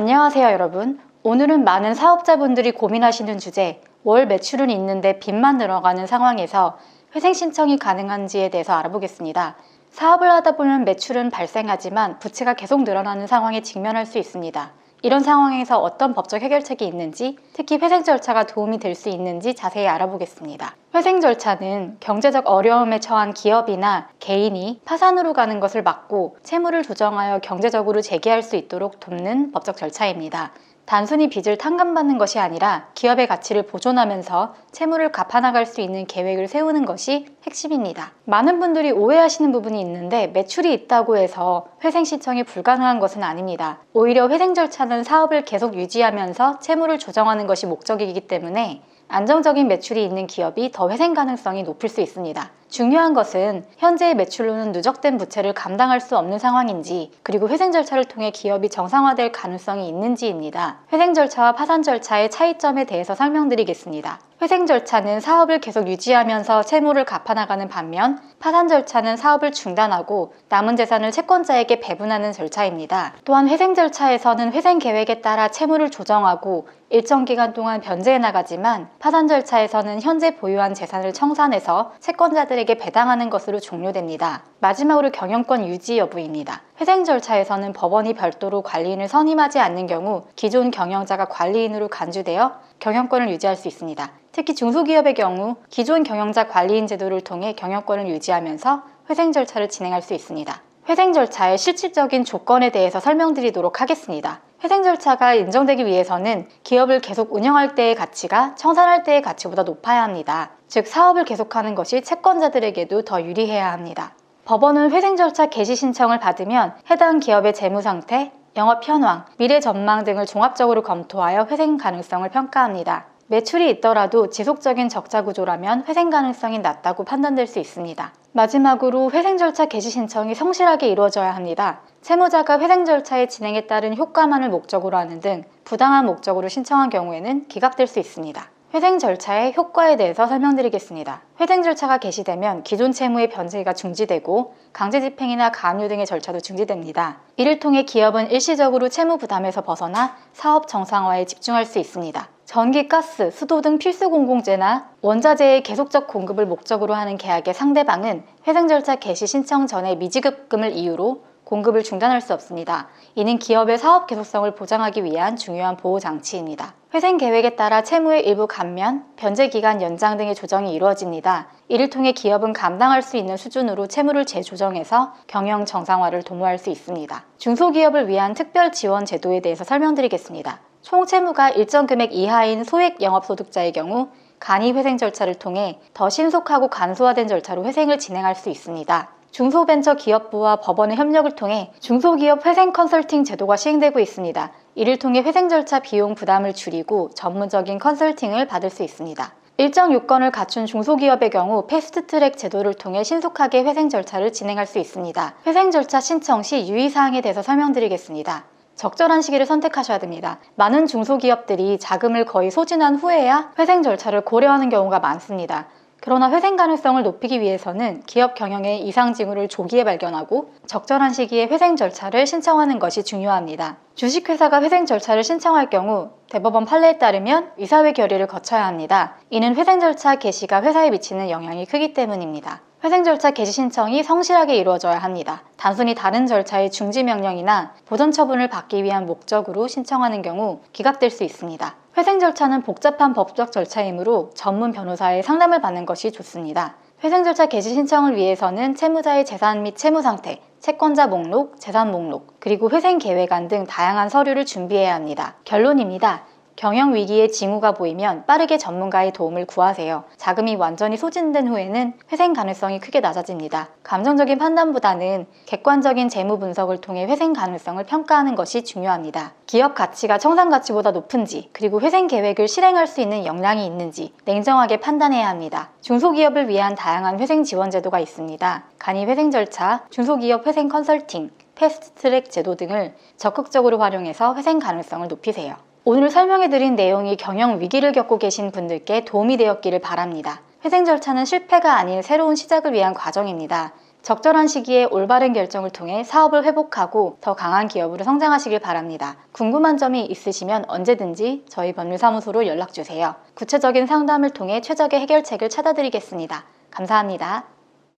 안녕하세요, 여러분. 오늘은 많은 사업자분들이 고민하시는 주제, 월 매출은 있는데 빚만 늘어가는 상황에서 회생 신청이 가능한지에 대해서 알아보겠습니다. 사업을 하다 보면 매출은 발생하지만 부채가 계속 늘어나는 상황에 직면할 수 있습니다. 이런 상황에서 어떤 법적 해결책이 있는지, 특히 회생 절차가 도움이 될 수 있는지 자세히 알아보겠습니다. 회생 절차는 경제적 어려움에 처한 기업이나 개인이 파산으로 가는 것을 막고 채무를 조정하여 경제적으로 재개할 수 있도록 돕는 법적 절차입니다. 단순히 빚을 탕감받는 것이 아니라 기업의 가치를 보존하면서 채무를 갚아나갈 수 있는 계획을 세우는 것이 핵심입니다. 많은 분들이 오해하시는 부분이 있는데 매출이 있다고 해서 회생 신청이 불가능한 것은 아닙니다. 오히려 회생 절차는 사업을 계속 유지하면서 채무를 조정하는 것이 목적이기 때문에 안정적인 매출이 있는 기업이 더 회생 가능성이 높을 수 있습니다. 중요한 것은 현재의 매출로는 누적된 부채를 감당할 수 없는 상황인지 그리고 회생 절차를 통해 기업이 정상화될 가능성이 있는지입니다. 회생 절차와 파산 절차의 차이점에 대해서 설명드리겠습니다. 회생 절차는 사업을 계속 유지하면서 채무를 갚아나가는 반면 파산 절차는 사업을 중단하고 남은 재산을 채권자에게 배분하는 절차입니다. 또한 회생 절차에서는 회생 계획에 따라 채무를 조정하고 일정 기간 동안 변제해 나가지만 파산 절차에서는 현재 보유한 재산을 청산해서 채권자들에게 배당하는 것으로 종료됩니다. 마지막으로 경영권 유지 여부입니다. 회생 절차에서는 법원이 별도로 관리인을 선임하지 않는 경우 기존 경영자가 관리인으로 간주되어 경영권을 유지할 수 있습니다. 특히 중소기업의 경우 기존 경영자 관리인 제도를 통해 경영권을 유지하면서 회생 절차를 진행할 수 있습니다. 회생 절차의 실질적인 조건에 대해서 설명드리도록 하겠습니다. 회생 절차가 인정되기 위해서는 기업을 계속 운영할 때의 가치가 청산할 때의 가치보다 높아야 합니다. 즉 사업을 계속하는 것이 채권자들에게도 더 유리해야 합니다. 법원은 회생 절차 개시 신청을 받으면 해당 기업의 재무 상태, 영업 현황, 미래 전망 등을 종합적으로 검토하여 회생 가능성을 평가합니다. 매출이 있더라도 지속적인 적자 구조라면 회생 가능성이 낮다고 판단될 수 있습니다. 마지막으로 회생 절차 개시 신청이 성실하게 이루어져야 합니다. 채무자가 회생 절차의 진행에 따른 효과만을 목적으로 하는 등 부당한 목적으로 신청한 경우에는 기각될 수 있습니다. 회생 절차의 효과에 대해서 설명드리겠습니다. 회생 절차가 개시되면 기존 채무의 변제가 중지되고 강제 집행이나 가압류 등의 절차도 중지됩니다. 이를 통해 기업은 일시적으로 채무 부담에서 벗어나 사업 정상화에 집중할 수 있습니다. 전기, 가스, 수도 등 필수 공공재나 원자재의 계속적 공급을 목적으로 하는 계약의 상대방은 회생 절차 개시 신청 전에 미지급금을 이유로 공급을 중단할 수 없습니다. 이는 기업의 사업 계속성을 보장하기 위한 중요한 보호 장치입니다. 회생 계획에 따라 채무의 일부 감면, 변제 기간 연장 등의 조정이 이루어집니다. 이를 통해 기업은 감당할 수 있는 수준으로 채무를 재조정해서 경영 정상화를 도모할 수 있습니다. 중소기업을 위한 특별 지원 제도에 대해서 설명드리겠습니다. 총 채무가 일정 금액 이하인 소액 영업소득자의 경우 간이 회생 절차를 통해 더 신속하고 간소화된 절차로 회생을 진행할 수 있습니다. 중소벤처기업부와 법원의 협력을 통해 중소기업 회생 컨설팅 제도가 시행되고 있습니다. 이를 통해 회생 절차 비용 부담을 줄이고 전문적인 컨설팅을 받을 수 있습니다. 일정 요건을 갖춘 중소기업의 경우 패스트트랙 제도를 통해 신속하게 회생 절차를 진행할 수 있습니다. 회생 절차 신청 시 유의사항에 대해서 설명드리겠습니다. 적절한 시기를 선택하셔야 됩니다. 많은 중소기업들이 자금을 거의 소진한 후에야 회생 절차를 고려하는 경우가 많습니다. 그러나 회생 가능성을 높이기 위해서는 기업 경영의 이상 징후를 조기에 발견하고 적절한 시기에 회생 절차를 신청하는 것이 중요합니다. 주식회사가 회생 절차를 신청할 경우 대법원 판례에 따르면 이사회 결의를 거쳐야 합니다. 이는 회생 절차 개시가 회사에 미치는 영향이 크기 때문입니다. 회생 절차 개시 신청이 성실하게 이루어져야 합니다. 단순히 다른 절차의 중지 명령이나 보전 처분을 받기 위한 목적으로 신청하는 경우 기각될 수 있습니다. 회생 절차는 복잡한 법적 절차이므로 전문 변호사의 상담을 받는 것이 좋습니다. 회생 절차 개시 신청을 위해서는 채무자의 재산 및 채무 상태, 채권자 목록, 재산 목록, 그리고 회생 계획안 등 다양한 서류를 준비해야 합니다. 결론입니다. 경영 위기의 징후가 보이면 빠르게 전문가의 도움을 구하세요. 자금이 완전히 소진된 후에는 회생 가능성이 크게 낮아집니다. 감정적인 판단보다는 객관적인 재무 분석을 통해 회생 가능성을 평가하는 것이 중요합니다. 기업 가치가 청산 가치보다 높은지, 그리고 회생 계획을 실행할 수 있는 역량이 있는지 냉정하게 판단해야 합니다. 중소기업을 위한 다양한 회생 지원 제도가 있습니다. 간이 회생 절차, 중소기업 회생 컨설팅, 패스트트랙 제도 등을 적극적으로 활용해서 회생 가능성을 높이세요. 오늘 설명해드린 내용이 경영 위기를 겪고 계신 분들께 도움이 되었기를 바랍니다. 회생 절차는 실패가 아닌 새로운 시작을 위한 과정입니다. 적절한 시기에 올바른 결정을 통해 사업을 회복하고 더 강한 기업으로 성장하시길 바랍니다. 궁금한 점이 있으시면 언제든지 저희 법률사무소로 연락주세요. 구체적인 상담을 통해 최적의 해결책을 찾아드리겠습니다. 감사합니다.